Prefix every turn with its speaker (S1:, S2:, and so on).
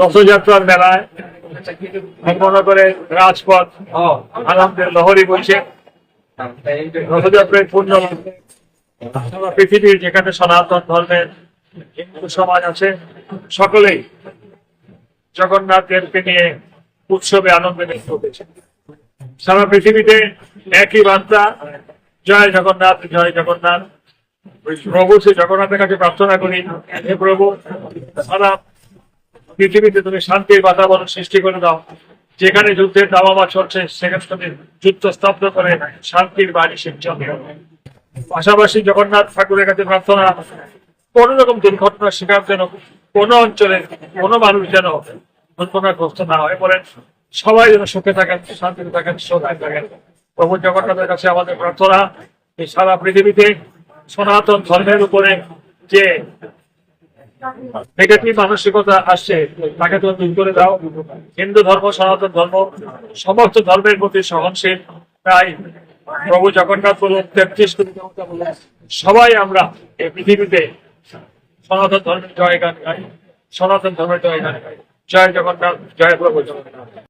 S1: রথযাত্রার মেলায় মনে করে রাজপথ আনন্দের লহরি বলছে। রথযাত্রায় পূর্ণ পৃথিবীর যেখানে সনাতন ধর্মের হিন্দু সমাজ আছে, সকলেই জগন্নাথ দেবকে নিয়ে উৎসবে আনন্দে ব্যক্ত করেছে সারা পৃথিবীতে একই বার্তা, জয় জগন্নাথ জয় জগন্নাথ। প্রভু শ্রী জগন্নাথের কাছে প্রার্থনা করি। হে প্রভু সারা পৃথিবীতে তুমি শান্তির বাতাবরণ সৃষ্টি করে দাও। যেখানে যুদ্ধের দামামা চলছে, সেখানে তুমি যুদ্ধ স্তব্ধ করে শান্তির বাড়ি সিঞ্চন পাশাপাশি জগন্নাথ ঠাকুরের কাছে প্রার্থনা, কোন রকম দুর্ঘটনার শিকার যেন কোন অঞ্চলে কোন মানুষ যেন দুর্ঘটনাগ্রস্ত না হয় বলেন সবাই যেন সুখে থাকেন, শান্তিতে থাকেন, সুখে থাকেন। প্রভু জগন্নাথের কাছে আমাদের প্রার্থনা, এই সারা পৃথিবীতে সনাতন ধর্মের উপরে যে নেগেটিভ মানসিকতা আসছে, তাকে তুমি দূর করে দাও। হিন্দু ধর্ম, সনাতন ধর্ম, সমস্ত ধর্মের প্রতি সহনশীল। তাই প্রভু জগন্নাথ বলুন, তেত্রিশ কোটি দেবতা বলুন, সবাই আমরা এই পৃথিবীতে সনাতন ধর্মের জয় গান গাই, সনাতন ধর্মের জয় গান গাই। জয় জগন্নাথ, জয় প্রভু জগন্নাথ।